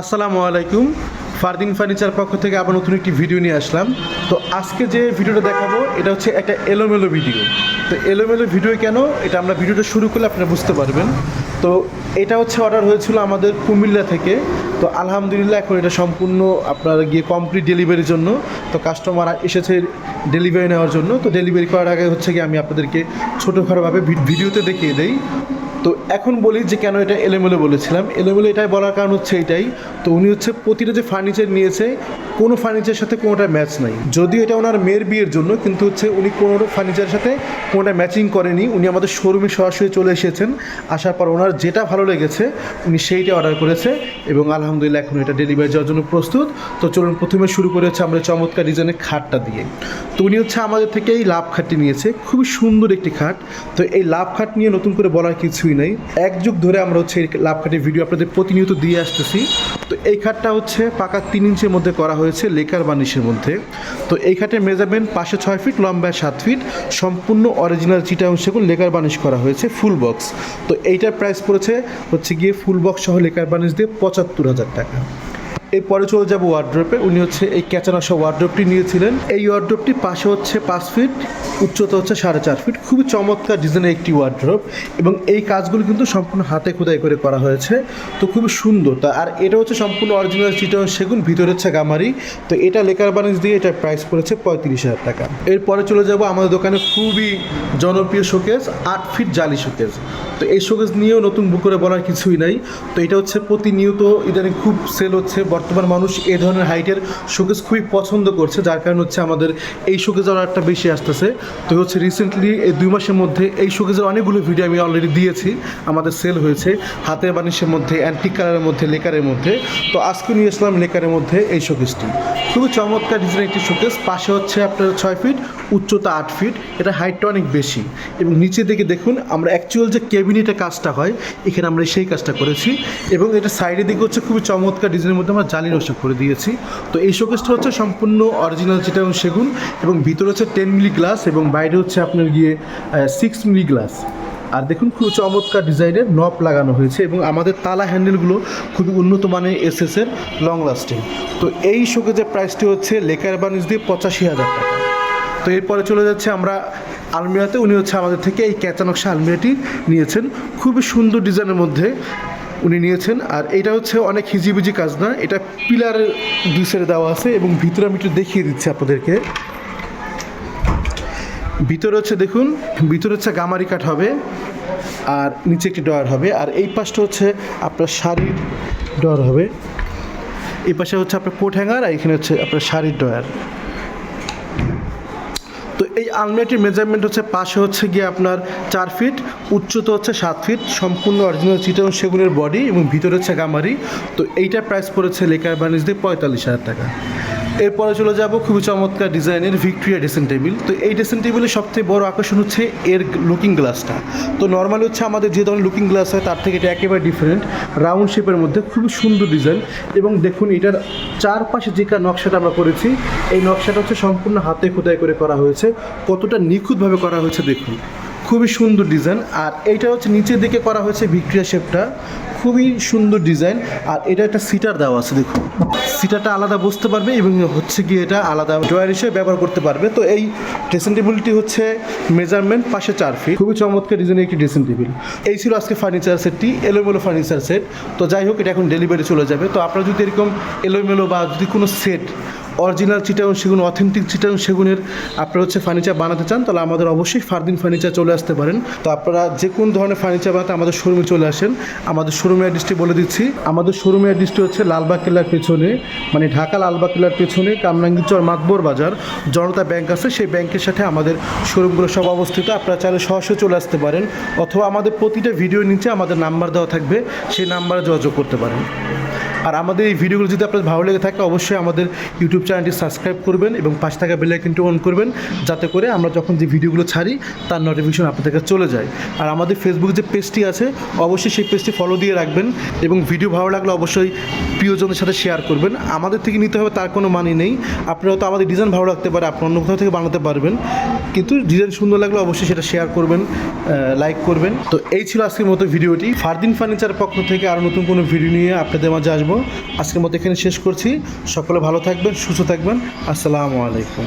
আসসালামু আলাইকুম। ফারদিন ফার্নিচার পক্ষ থেকে আবার নতুন একটি ভিডিও নিয়ে আসলাম। তো আজকে যে ভিডিওটা দেখাবো, এটা হচ্ছে একটা এলোমেলো ভিডিও। তো এলোমেলো ভিডিও কেন? এটা আমরা ভিডিওটা শুরু করলে আপনারা বুঝতে পারবেন। তো এটা হচ্ছে অর্ডার হয়েছিল আমাদের কুমিল্লা থেকে। তো আলহামদুলিল্লাহ এখন এটা সম্পূর্ণ আপনার গিয়ে কমপ্লিট ডেলিভারির জন্য। তো কাস্টমার এসেছে ডেলিভারি নেওয়ার জন্য। তো ডেলিভারি করার আগে হচ্ছে কি আমি আপনাদেরকে ছোটোখাটোভাবে ভিডিওতে দেখিয়ে দেই। তো এখন বলি যে কেন এটা এলোমেলো বলেছিলাম। এলোমেলো এটাই বলার কারণ হচ্ছে এটাই। তো উনি হচ্ছে প্রতিটা যে ফার্নিচার নিয়েছে, কোনো ফার্নিচারের সাথে কোনোটা ম্যাচ নাই। যদিও এটা ওনার মেয়ের বিয়ের জন্য, কিন্তু হচ্ছে উনি কোনো ফার্নিচারের সাথে কোনোটা ম্যাচিং করেনি। উনি আমাদের শোরুমে সরাসরি চলে এসেছেন। আসার পর ওনার যেটা ভালো লেগেছে, উনি সেইটা অর্ডার করেছে এবং আলহামদুলিল্লাহ এখন এটা ডেলিভারি যাওয়ার জন্য প্রস্তুত। তো চলুন প্রথমে শুরু করে হচ্ছে আমরা চমৎকার ডিজাইনের খাটটা দিয়ে। তো উনি হচ্ছে আমাদের থেকে এই লাভ খাটটি নিয়েছে। খুবই সুন্দর একটি খাট। তো এই লাভ খাট নিয়ে নতুন করে বলার কিছুই নেই। এক যুগ ধরে আমরা হচ্ছে এই লাভ খাটের ভিডিও আপনাদের প্রতিনিয়ত দিয়ে আসতেছি। তো এই খাটটা হচ্ছে পাকা তিন ইঞ্চের মধ্যে করা হয়েছে লেকার বানিশের মধ্যে। তো এই খাটের মেজারমেন্ট পাশে ছয় ফিট লম্বায় সাত ফিট সম্পূর্ণ অরিজিনাল চিটা সেগুন লেকার বানিশ করা হয়েছে ফুল বক্স তো এইটার প্রাইস পড়েছে হচ্ছে গিয়ে ফুল বক্স সহ লেকার বানিশ দিয়ে পঁচাত্তর হাজার টাকা। এরপরে চলে যাব ওয়ার্ড্রপে উনি হচ্ছে এই ক্যাচানাশা ওয়ার্ড্রপটি নিয়েছিলেন। এই ওয়ার্ড্রপটি পাশে হচ্ছে পাঁচ ফিট উচ্চতা হচ্ছে সাড়ে চার ফিট খুবই চমৎকার ডিজাইনের একটি ওয়ার্ড্রপ এবং এই কাজগুলো কিন্তু সম্পূর্ণ হাতে খোদাই করে করা হয়েছে। তো খুবই সুন্দর। তা আর এটা হচ্ছে সম্পূর্ণ অরিজিনাল চিটন সেগুন ভিতরে হচ্ছে গামারি। তো এটা লেকার বানিজ দিয়ে এটার প্রাইস পড়েছে পঁয়ত্রিশ হাজার টাকা। এরপরে চলে যাব আমাদের দোকানে খুবই জনপ্রিয় শোকেস আট ফিট জালি শোকেস তো এই শোকেস নিয়েও নতুন বুক করে বলার কিছুই নাই। তো এটা হচ্ছে প্রতিনিয়ত ইদানিং খুব সেল হচ্ছে বর্তমান মানুষ এই ধরনের হাইটের শোকেস খুবই পছন্দ করছে, যার কারণে হচ্ছে আমাদের এই শোকেস অর্ডারটা বেশি আসতেছে। তো হচ্ছে রিসেন্টলি এই দুই মাসের মধ্যে এই শোকেসের অনেকগুলো ভিডিও আমি অলরেডি দিয়েছি, আমাদের সেল হয়েছে হাতের বানিশের মধ্যে অ্যান্টিক কালারের মধ্যে, লেকারের মধ্যে। তো আজকে নিয়ে আসলাম লেকারের মধ্যে এই শোকেসটি। খুবই চমৎকার ডিজাইনের একটি শোকেস, পাশে হচ্ছে আপনার ছয় ফিট উচ্চতা আট ফিট এটা হাইটটা অনেক বেশি। এবং নিচে দিকে দেখুন, আমরা অ্যাকচুয়াল যে কেবিনেটে কাজটা হয়, এখানে আমরা সেই কাজটা করেছি। এবং এটা সাইডের দিকে হচ্ছে খুবই চমৎকার ডিজাইনের মধ্যে আমরা জালি নকশা করে দিয়েছি। তো এই শোকেসটা হচ্ছে সম্পূর্ণ অরিজিনাল চিটাং সেগুন এবং ভিতরে হচ্ছে টেন মিলি গ্লাস এবং বাইরে হচ্ছে আপনার গিয়ে সিক্স মিলি গ্লাস আর দেখুন খুব চমৎকার ডিজাইনের নব লাগানো হয়েছে এবং আমাদের তালা হ্যান্ডেলগুলো খুবই উন্নত মানের এসএসের লং লাস্টিং তো এই শোকেজের প্রাইসটি হচ্ছে লেকার বানিশ দিয়ে পঁচাশি হাজার টাকা। তো এরপরে চলে যাচ্ছে আমরা আলমিরাতে। উনি হচ্ছে আমাদের থেকে এই ক্যাচা নকশা আলমিরাটি নিয়েছেন। খুবই সুন্দর ডিজাইনের মধ্যে উনি নিয়েছেন। আর এটা হচ্ছে অনেক হিজিবিজি কাজ না, এটা পিলারের দুই সাইডে দেওয়া আছে এবং ভিতরে আমি একটু দেখিয়ে দিচ্ছি আপনাদেরকে। ভিতরে হচ্ছে দেখুন, ভিতরে হচ্ছে গামারি কাঠ হবে, আর নিচে একটি ডয়ার হবে, আর এই পাশটা হচ্ছে আপনার শাড়ির ডয়ার হবে। এই পাশে হচ্ছে আপনার কোট হ্যাঙ্গার, আর এখানে হচ্ছে আপনার শাড়ির ডয়ার তো এই আলমিরাটির মেজারমেন্ট হচ্ছে পাশে হচ্ছে গিয়ে আপনার চার ফিট উচ্চতা হচ্ছে সাত ফিট সম্পূর্ণ অরিজিনাল চিটাং সেগুনের বডি এবং ভিতরে হচ্ছে গামারি। তো এইটার প্রাইস পড়েছে লেকার দিয়ে পঁয়তাল্লিশ হাজার টাকা। এরপরে চলে যাব খুবই চমৎকার ডিজাইনের ভিক্টোরিয়া ড্রেসিং টেবিল। তো এই ড্রেসিং টেবিলের সবথেকে বড় আকর্ষণ হচ্ছে এর লুকিং গ্লাসটা তো নর্মালি হচ্ছে আমাদের যে ধরনের লুকিং গ্লাস হয়, তার থেকে এটা একেবারে ডিফারেন্ট রাউন্ড শেপের মধ্যে খুবই সুন্দর ডিজাইন এবং দেখুন এটার চারপাশে যে নকশাটা আমরা করেছি, এই নকশাটা হচ্ছে সম্পূর্ণ হাতে খোদাই করে করা হয়েছে। কতটা নিখুঁতভাবে করা হয়েছে দেখুন। খুবই সুন্দর ডিজাইন। আর এইটা হচ্ছে নিচের দিকে করা হয়েছে ভিক্টোরিয়া শেপটা। খুবই সুন্দর ডিজাইন। আর এটা একটা সিটার দেওয়া আছে, দেখুন। সিটারটা আলাদা বসতে পারবে এবং হচ্ছে কি এটা আলাদা ড্রয়ার হিসেবে ব্যবহার করতে পারবে। তো এই ড্রেসিং টেবিলটি হচ্ছে মেজারমেন্ট, পাশে চার ফিট। খুবই চমৎকার ডিজাইনের একটি ড্রেসিং টেবিল। এই ছিল আজকে ফার্নিচার সেটটি, এলোমেলো ফার্নিচার সেট। তো যাই হোক, এটা এখন ডেলিভারি চলে যাবে। তো আপনারা যদি এরকম এলোমেলো বা যদি কোনো সেট অরিজিনাল চিটাউন সেগুন, অথেন্টিক চিটাউন সেগুনের আপনারা হচ্ছে ফার্নিচার বানাতে চান, তাহলে আমাদের অবশ্যই ফারদিন ফার্নিচার চলে আসতে পারেন। তো আপনারা যে কোন ধরনের ফার্নিচার বানাতে আমাদের শোরুমে চলে আসেন, আমাদের শোরুমের অ্যাড্রেসটি বলে দিচ্ছি। আমাদের শোরুমের অ্যাড্রেসটি হচ্ছে লালবাগ কেল্লার পেছনে মানে ঢাকা লালবাগ কেল্লার পেছনে কামরাঙ্গীচর মাতবর বাজার। জনতা ব্যাংক আছে, সেই ব্যাংকের সাথে আমাদের শোরুমগুলো সব অবস্থিত। আপনারা চাইলে সরাসরি চলে আসতে পারেন, অথবা আমাদের প্রতিটা ভিডিওর নিচে আমাদের নাম্বার দেওয়া থাকবে, সেই নাম্বারে যোগাযোগ করতে পারেন। আর আমাদের এই ভিডিওগুলো যদি আপনার ভালো লেগে থাকে, অবশ্যই আমাদের ইউটিউব চ্যানেলটি সাবস্ক্রাইব করবেন এবং পাশ থাকা বেল আইকনটি অন করবেন, যাতে করে আমরা যখন যে ভিডিওগুলো ছাড়ি, তার নোটিফিকেশন আপনাদের কাছে চলে যায়। আর আমাদের ফেসবুক যে পেজটি আছে, অবশ্যই সেই পেজটি ফলো দিয়ে রাখবেন এবং ভিডিও ভালো লাগলে অবশ্যই প্রিয়জনের সাথে শেয়ার করবেন। আমাদের থেকে নিতে হবে, তার কোনো মানে নেই। আপনারা তো আমাদের ডিজাইন ভালো লাগতে পারে, আপনার অন্য কোথাও থেকে বানাতে পারবেন। কিন্তু ডিজাইন সুন্দর লাগলে অবশ্যই সেটা শেয়ার করবেন লাইক করবেন। তো এই ছিল আজকের মতো ভিডিওটি। ফারদিন ফার্নিচার পক্ষ থেকে আরও নতুন কোনো ভিডিও নিয়ে আপনাদের মাঝে আসব। আজকের মতো এখানে শেষ করছি। সকলে ভালো থাকবেন সুস্থ থাকবেন। আসসালামু আলাইকুম।